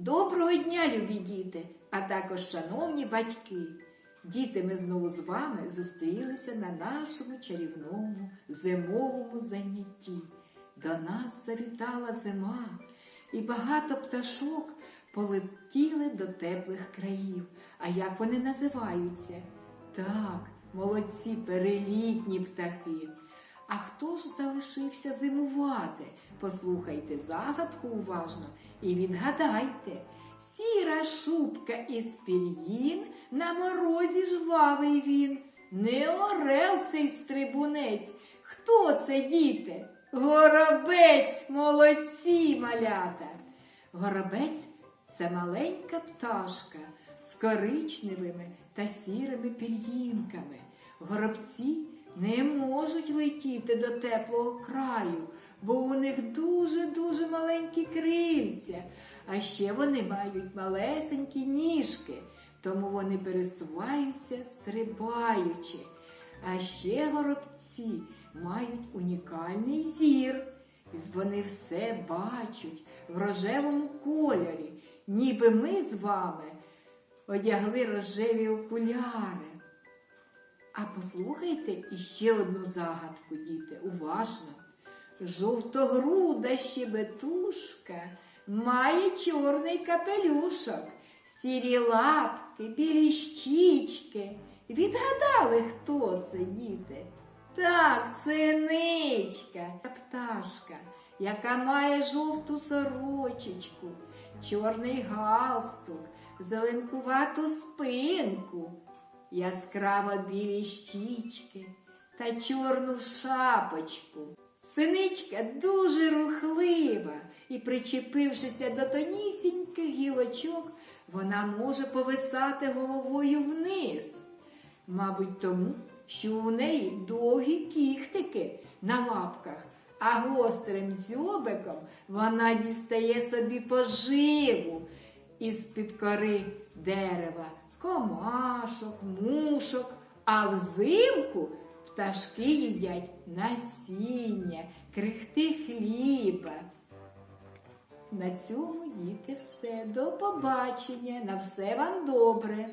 Доброго дня, любі діти, а також шановні батьки. Діти, ми знову з вами зустрілися на нашому чарівному зимовому занятті. До нас завітала зима, і багато пташок полетіли до теплих країв. А як вони називаються? Так, молодці, перелітні птахи. А хто ж залишився зимувати? Послухайте загадку уважно і відгадайте. Сіра шубка із пір'їн, на морозі жвавий він. Не орел цей стрибунець. Хто це, діти? Горобець, молодці малята. Горобець це маленька пташка з коричневими та сірими пір'їнками. Горобці не можуть летіти до теплого краю, бо у них дуже-дуже маленькі крильця, а ще вони мають малесенькі ніжки, тому вони пересуваються стрибаючи. А ще горобці мають унікальний зір. Вони все бачать в рожевому кольорі, ніби ми з вами одягли рожеві окуляри. А послухайте іще одну загадку, діти, уважно. Жовтогруда щебетушка має чорний капелюшок, сірі лапки, білі щічки. Відгадали, хто це, діти? Так, це ничка, пташка, яка має жовту сорочечку, чорний галстук, зеленкувату спинку, яскраво білі щічки та чорну шапочку. Синичка дуже рухлива і, причепившися до тонісіньких гілочок, вона може повисати головою вниз. Мабуть, тому, що у неї довгі кіхтики на лапках, а гострим дзьобиком вона дістає собі поживу із-під кори дерева, комашок, мушок, а взимку пташки їдять насіння, крихти хліба. На цьому діти все. До побачення. На все вам добре.